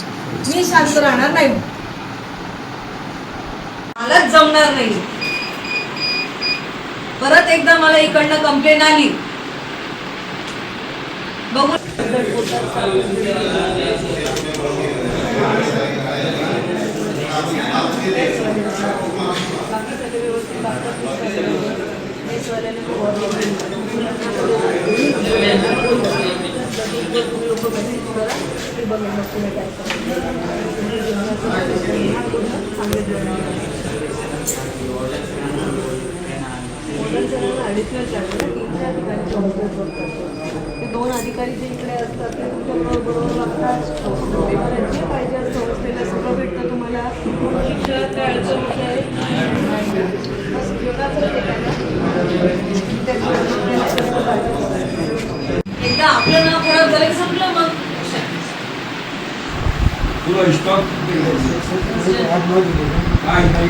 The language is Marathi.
मी शांत राहणार नाही. मलाच जमणार नाही. परत एकदा मला इकडनं कंप्लेन आली. बघू. ते दोन अधिकारी जे इकडे असतात ते तुमच्या बरोबर लागतात. पेपर जे पाहिजे असतं हॉस्टेलला सगळं भेटतं तुम्हाला. शिक्षक काय अडचण विषय बस योगाचं ते काय ना. एकदा खराब झालं की संपलं मग? तुला स्टॉक काय नाही